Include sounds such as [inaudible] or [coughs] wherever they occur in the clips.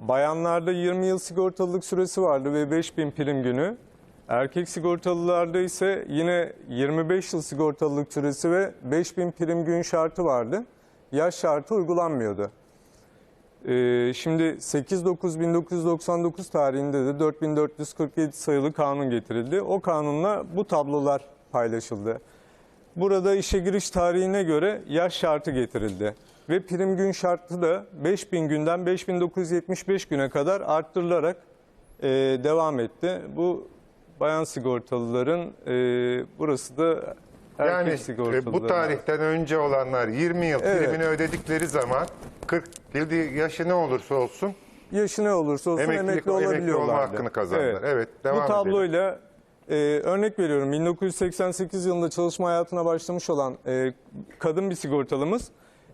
Bayanlarda 20 yıl sigortalılık süresi vardı ve 5000 prim günü. Erkek sigortalılarda ise yine 25 yıl sigortalılık süresi ve 5000 prim gün şartı vardı. Yaş şartı uygulanmıyordu. Ee, şimdi 8-9-1999 tarihinde de 4447 sayılı kanun getirildi. O kanunla bu tablolar paylaşıldı. Burada işe giriş tarihine göre yaş şartı getirildi. Ve prim gün şartı da 5000 günden 5975 güne kadar arttırılarak e, devam etti. Bu bayan sigortalıların, e, burası da erkek Yani e, sigortalıların. bu tarihten önce olanlar 20 yıl Evet. primini ödedikleri zaman 40 yıl yaşı ne olursa olsun Yaşı ne olursa olsun Emeklilik- emekli emekli olma hakkını kazandılar. Evet, devam Bu edelim. Tabloyla e, örnek veriyorum 1988 yılında çalışma hayatına başlamış olan e, kadın bir sigortalımız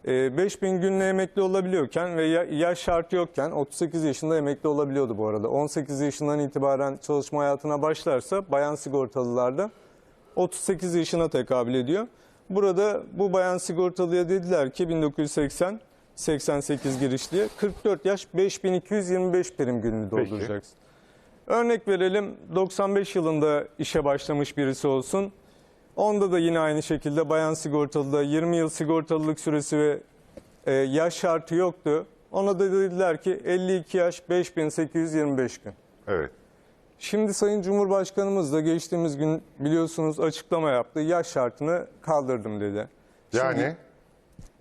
e, 5000 günle emekli olabiliyorken ve ya- yaş şartı yokken 38 yaşında emekli olabiliyordu bu arada. 18 yaşından itibaren çalışma hayatına başlarsa bayan sigortalılarda 38 yaşına tekabül ediyor. Burada bu bayan sigortalıya dediler ki 1980 88 girişliye 44 yaş 5225 prim gününü Peki. Örnek verelim 95 yılında işe başlamış birisi olsun. Onda da yine aynı şekilde bayan sigortalıda 20 yıl sigortalılık süresi ve e, yaş şartı yoktu. Ona da dediler ki 52 yaş 5825 gün. evet. Şimdi Sayın Cumhurbaşkanımız da geçtiğimiz gün biliyorsunuz açıklama yaptı. Yaş şartını kaldırdım dedi. Şimdi Yani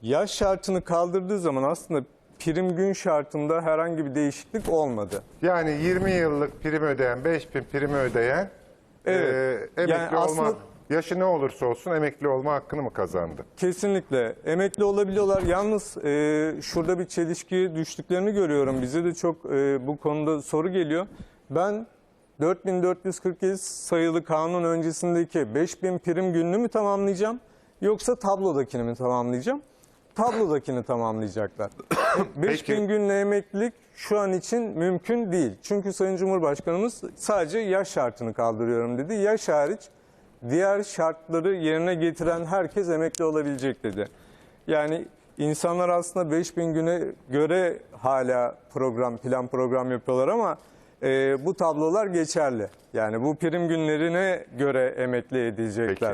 yaş şartını kaldırdığı zaman aslında prim gün şartında herhangi bir değişiklik olmadı. yani 20 yıllık prim ödeyen 5000 primi ödeyen Evet. e, emekli Yani olma aslında- yaşı ne olursa olsun emekli olma hakkını mı kazandı? Kesinlikle emekli olabiliyorlar. Yalnız e, şurada bir çelişkiye düştüklerini görüyorum. Bize de çok e, bu konuda soru geliyor. Ben 4447 sayılı kanun öncesindeki 5000 prim gününü mü tamamlayacağım yoksa tablodakini mi tamamlayacağım? Tablodakini tamamlayacaklar. [coughs] 5000 günle emeklilik şu an için mümkün değil. Çünkü Sayın Cumhurbaşkanımız sadece yaş şartını kaldırıyorum dedi. Yaş hariç diğer şartları yerine getiren herkes emekli olabilecek dedi. Yani insanlar aslında 5000 güne göre hala program, plan program yapıyorlar ama e, bu tablolar geçerli. Yani bu prim günlerine göre emekli edilecekler.